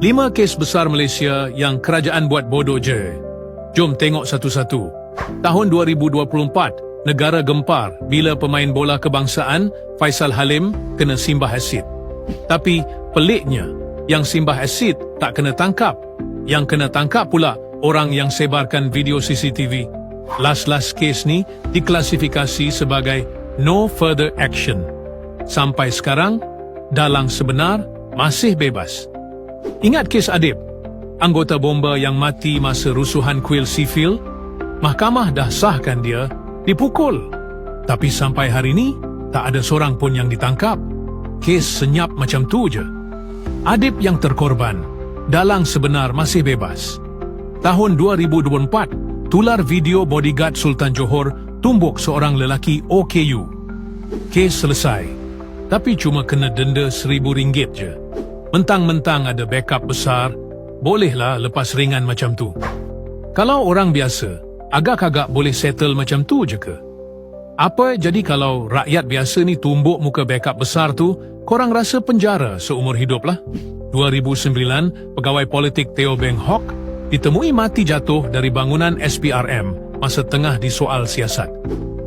Lima kes besar Malaysia yang kerajaan buat bodoh je. Jom tengok satu-satu. Tahun 2024, negara gempar bila pemain bola kebangsaan Faisal Halim kena simbah asid. Tapi peliknya, yang simbah asid tak kena tangkap. Yang kena tangkap pula orang yang sebarkan video CCTV. Last-last kes ni diklasifikasi sebagai no further action. Sampai sekarang, dalang sebenar masih bebas. Ingat kes Adib, anggota bomba yang mati masa rusuhan kuil sivil? Mahkamah dah sahkan dia dipukul. Tapi sampai hari ini, tak ada seorang pun yang ditangkap. Kes senyap macam tu je. Adib yang terkorban, dalang sebenar masih bebas. Tahun 2024, tular video bodyguard Sultan Johor tumbuk seorang lelaki OKU. Kes selesai, tapi cuma kena denda seribu ringgit je. Mentang-mentang ada backup besar, bolehlah lepas ringan macam tu. Kalau orang biasa, agak-agak boleh settle macam tu je ke? Apa jadi kalau rakyat biasa ni tumbuk muka backup besar tu, korang rasa penjara seumur hidup lah? 2009, pegawai politik Theo Beng Hock ditemui mati jatuh dari bangunan SPRM masa tengah disoal siasat.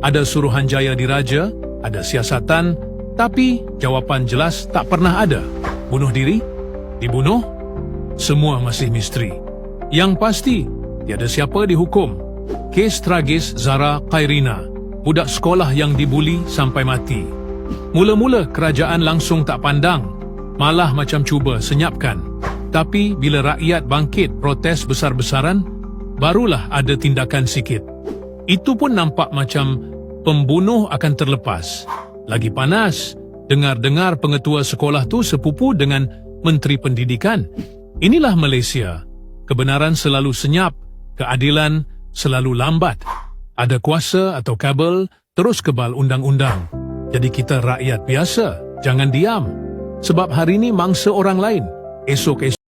Ada Suruhanjaya diraja, ada siasatan, tapi jawapan jelas tak pernah ada. Bunuh diri? Dibunuh? Semua masih misteri. Yang pasti, tiada siapa dihukum. Kes tragis Zara Khairina, budak sekolah yang dibuli sampai mati. Mula-mula kerajaan langsung tak pandang, malah macam cuba senyapkan. Tapi bila rakyat bangkit protes besar-besaran, barulah ada tindakan sikit. Itu pun nampak macam pembunuh akan terlepas. Lagi panas, dengar-dengar pengetua sekolah tu sepupu dengan Menteri Pendidikan. Inilah Malaysia. Kebenaran selalu senyap, keadilan selalu lambat. Ada kuasa atau kabel, terus kebal undang-undang. Jadi kita rakyat biasa, jangan diam. Sebab hari ini mangsa orang lain, esok-esok